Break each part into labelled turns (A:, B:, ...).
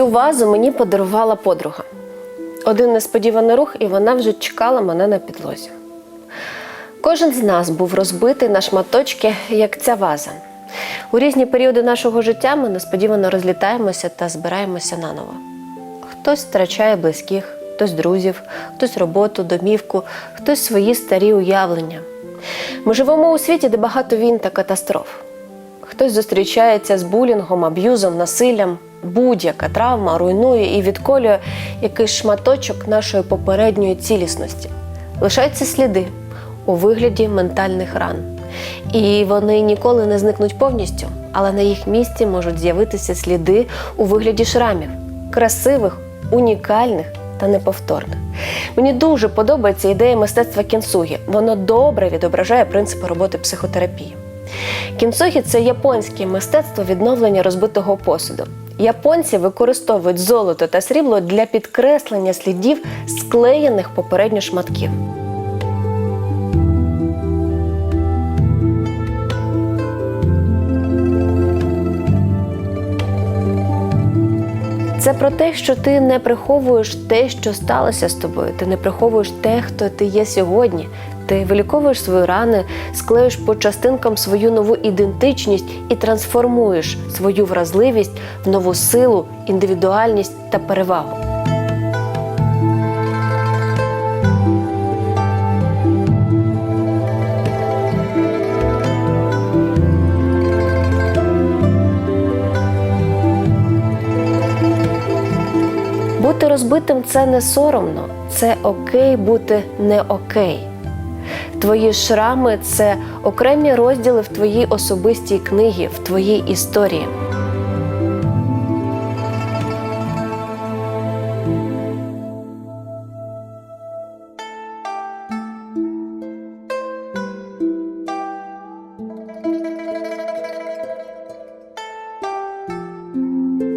A: Цю вазу мені подарувала подруга. Один несподіваний рух, і вона вже чекала мене на підлозі. Кожен з нас був розбитий на шматочки, як ця ваза. У різні періоди нашого життя ми несподівано розлітаємося та збираємося наново. Хтось втрачає близьких, хтось друзів, хтось роботу, домівку, хтось свої старі уявлення. Ми живемо у світі, де багато війн та катастроф. Хтось зустрічається з булінгом, аб'юзом, насиллям. Будь-яка травма руйнує і відколює якийсь шматочок нашої попередньої цілісності. Лишаються сліди у вигляді ментальних ран. І вони ніколи не зникнуть повністю, але на їх місці можуть з'явитися сліди у вигляді шрамів красивих, унікальних та неповторних. Мені дуже подобається ідея мистецтва кінсугі. Воно добре відображає принципи роботи психотерапії. Кінсугі це японське мистецтво відновлення розбитого посуду. Японці використовують золото та срібло для підкреслення слідів склеєних попередньо шматків. Це про те, що ти не приховуєш те, що сталося з тобою. Ти не приховуєш те, хто ти є сьогодні. Ти виліковуєш свої рани, склеїш по частинкам свою нову ідентичність і трансформуєш свою вразливість в нову силу, індивідуальність та перевагу. Бути розбитим це не соромно, це окей бути не окей. Твої шрами це окремі розділи в твоїй особистій книгі, в твоїй історії.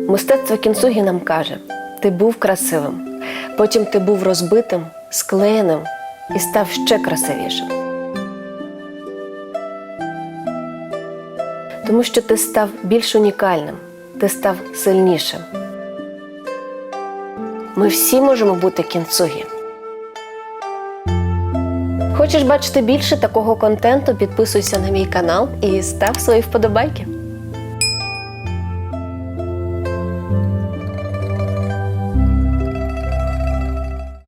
A: Мистецтво кінцугі нам каже: ти був красивим, потім ти був розбитим, склеєним і став ще красивішим. Тому що ти став більш унікальним, ти став сильнішим. Ми всі можемо бути кінцугі. Хочеш бачити більше такого контенту? Підписуйся на мій канал і став свої вподобайки.